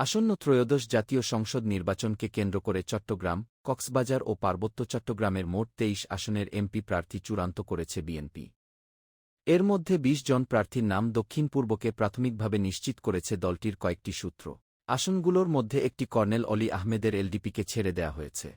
আসন্ন ত্রয়োদশ জাতীয় সংসদ নির্বাচনকে কেন্দ্র করে চট্টগ্রাম, কক্সবাজার ও পার্বত্য চট্টগ্রামের মোট তেইশ আসনের এমপি প্রার্থী চূড়ান্ত করেছে বিএনপি। এর মধ্যে ২০ জন প্রার্থীর নাম দক্ষিণ পূর্বকে প্রাথমিকভাবে নিশ্চিত করেছে দলটির কয়েকটি সূত্র। আসনগুলোর মধ্যে একটি কর্নেল অলি আহমেদের এলডিপিকে ছেড়ে দেয়া হয়েছে।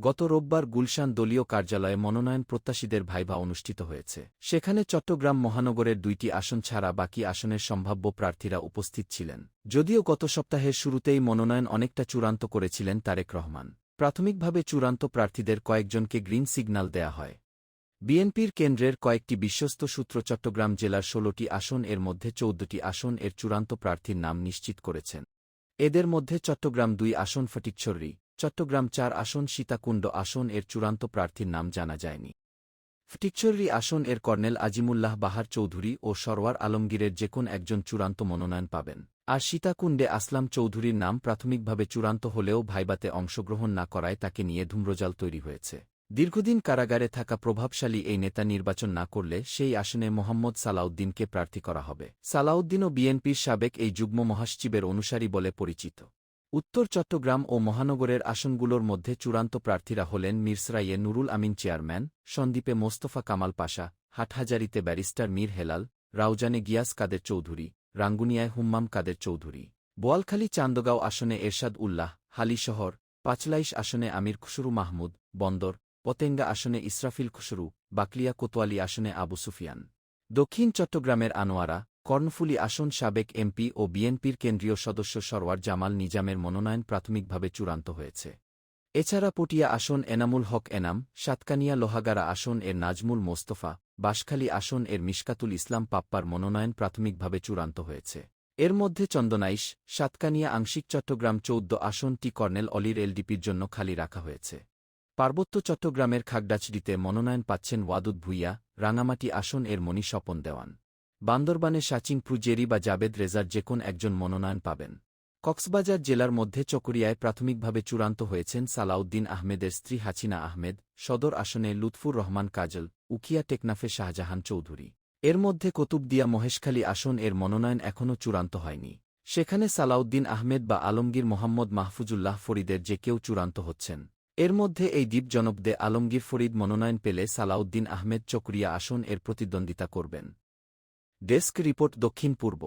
গত রোববার গুলশান দলীয় কার্যালয়ে মনোনয়ন প্রত্যাশীদের ভাইভা অনুষ্ঠিত হয়েছে। সেখানে চট্টগ্রাম মহানগরের দুইটি আসন ছাড়া বাকি আসনের সম্ভাব্য প্রার্থীরা উপস্থিত ছিলেন। যদিও গত সপ্তাহের শুরুতেই মনোনয়ন অনেকটা চূড়ান্ত করেছিলেন তারেক রহমান। প্রাথমিকভাবে চূড়ান্ত প্রার্থীদের কয়েকজনকে গ্রিন সিগন্যাল দেয়া হয়। বিএনপির কেন্দ্রের কয়েকটি বিশ্বস্ত সূত্র চট্টগ্রাম জেলার ষোলোটি আসন, এর মধ্যে চৌদ্দটি আসন, এর চূড়ান্ত প্রার্থীর নাম নিশ্চিত করেছেন। এদের মধ্যে চট্টগ্রাম দুই আসন ফটিকছড়ি চট্টগ্রাম চার আসন, সীতাকুণ্ড আসন এর চূড়ান্ত প্রার্থীর নাম জানা যায়নি। ফটিকছড়ি আসন এর কর্নেল আজিমুল্লাহ বাহার চৌধুরী ও সরওয়ার আলমগীরের যে কোন একজন চূড়ান্ত মনোনয়ন পাবেন। আর সীতাকুণ্ডে আসলাম চৌধুরীর নাম প্রাথমিকভাবে চূড়ান্ত হলেও ভাইবাতে অংশগ্রহণ না করায় তাকে নিয়ে ধূম্রজাল তৈরি হয়েছে। দীর্ঘদিন কারাগারে থাকা প্রভাবশালী এই নেতা নির্বাচন না করলে সেই আসনে মোহাম্মদ সালাউদ্দিনকে প্রার্থী করা হবে। সালাউদ্দিনও বিএনপির সাবেক এই যুগ্ম মহাসচিবের অনুসারী বলে পরিচিত। উত্তর চট্টগ্রাম ও মহানগরের আসনগুলোর মধ্যে চূড়ান্ত প্রার্থীরা হলেন মিরসরাইয়ে নুরুল আমিন চেয়ারম্যান, সন্দীপে মোস্তফা কামাল পাশা, হাটহাজারিতে ব্যারিস্টার মীর হেলাল, রাউজানে গিয়াস কাদের চৌধুরী, রাঙ্গুনিয়ায় হুম্মাম কাদের চৌধুরী। বোয়ালখালী চান্দগাঁও আসনে এরশাদ উল্লাহ হালিশহর পাঁচলাইশ আসনে আমির খুসরু মাহমুদ, বন্দর, পতেঙ্গা আসনে ইসরাফিল খুসরু, বাকলিয়া কোতোয়ালি আসনে আবু সুফিয়ান। দক্ষিণ চট্টগ্রামের আনোয়ারা কর্ণফুলী আসন সাবেক এমপি ও বিএনপির কেন্দ্রীয় সদস্য সরওয়ার জামাল নিজামের মনোনয়ন প্রাথমিকভাবে চূড়ান্ত হয়েছে। এছাড়া পটিয়া আসন এনামুল হক এনাম, সাতকানিয়া লোহাগাড়া আসন এর নাজমুল মোস্তফা, বাঁশখালী আসন এর মিশকাতুল ইসলাম পাপ্পার মনোনয়ন প্রাথমিকভাবে চূড়ান্ত হয়েছে। এর মধ্যে চন্দনাইশ, সাতকানিয়া আংশিক চট্টগ্রাম চৌদ্দ আসনটি কর্নেল অলির এলডিপির জন্য খালি রাখা হয়েছে। পার্বত্য চট্টগ্রামের খাগড়াছড়িতে মনোনয়ন পাচ্ছেন ওয়াদুদ ভুইয়া, রাঙামাটি আসন এর মণি স্বপন দেওয়ান। বান্দরবানে সাচিং প্রুজেরি বা জাবেদ রেজার যে কোন একজন মনোনয়ন পাবেন। কক্সবাজার জেলার মধ্যে চকরিয়ায় প্রাথমিকভাবে চূড়ান্ত হয়েছেন সালাউদ্দিন আহমেদের স্ত্রী হাছিনা আহমেদ, সদর আসনে লুৎফুর রহমান কাজল, উকিয়া টেকনাফে শাহজাহান চৌধুরী। এর মধ্যে কুতুবদিয়া মহেশখালী আসন এর মনোনয়ন এখনও চূড়ান্ত হয়নি। সেখানে সালাউদ্দিন আহমেদ বা আলমগীর মোহাম্মদ মাহফুজুল্লাহ ফরিদের যে কেউ চূড়ান্ত হচ্ছেন। এর মধ্যে এই দ্বীপ জনপদে আলমগীর ফরিদ মনোনয়ন পেলে সালাউদ্দিন আহমেদ চকরিয়া আসন এর প্রতিদ্বন্দ্বিতা করবেন। ডেস্ক রিপোর্ট দক্ষিণ পূর্ব।